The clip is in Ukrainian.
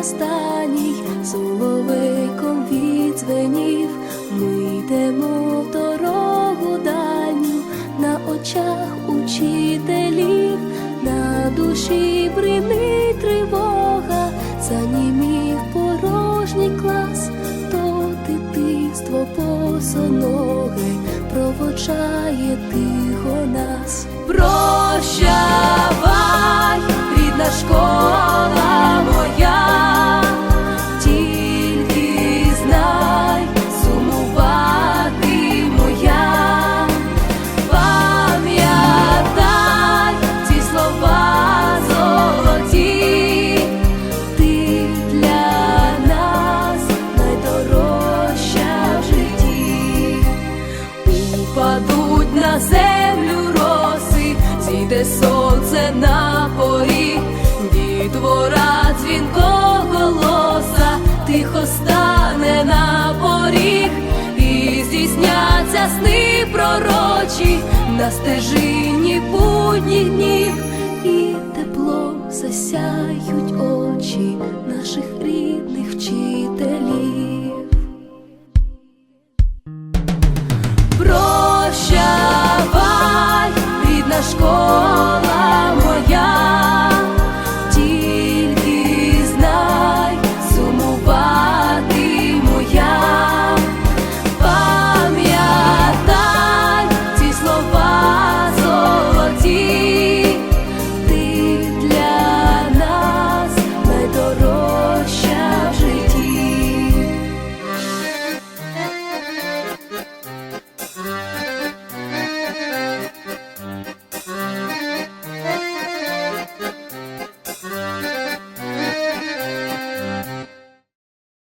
останній соловейком відзвенів, ми йдемо в дорогу дальню на очах учителів, на душі бринить тривога, занімів порожній клас, то дитинство босоноге проводжає тихо нас. Прощавай, рідна школа Упадуть на землю роси, зійде сонце на поріг, дітвора дзвінко голоса, тихо стане на поріг, і здійсняться сни пророчі на стежині будніх днів, і теплом засяють очі наших рідних.